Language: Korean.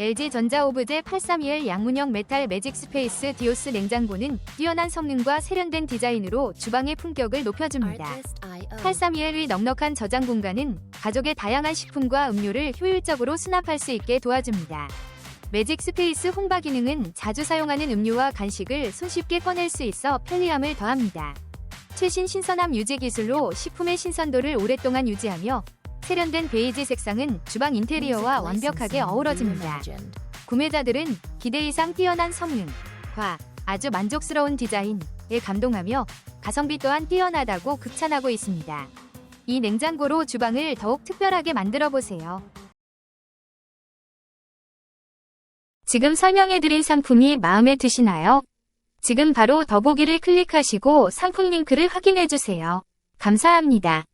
LG전자 오브제 831 양문형 메탈 매직 스페이스 디오스 냉장고는 뛰어난 성능과 세련된 디자인으로 주방의 품격을 높여줍니다. 831의 넉넉한 저장 공간은 가족의 다양한 식품과 음료를 효율적으로 수납할 수 있게 도와줍니다. 매직 스페이스 홍바 기능은 자주 사용하는 음료와 간식을 손쉽게 꺼낼 수 있어 편리함을 더합니다. 최신 신선함 유지 기술로 식품의 신선도를 오랫동안 유지하며 세련된 베이지 색상은 주방 인테리어와 완벽하게 어우러집니다. 구매자들은 기대 이상 뛰어난 성능과 아주 만족스러운 디자인에 감동하며 가성비 또한 뛰어나다고 극찬하고 있습니다. 이 냉장고로 주방을 더욱 특별하게 만들어 보세요. 지금 설명해드린 상품이 마음에 드시나요? 지금 바로 더보기를 클릭하시고 상품 링크를 확인해주세요. 감사합니다.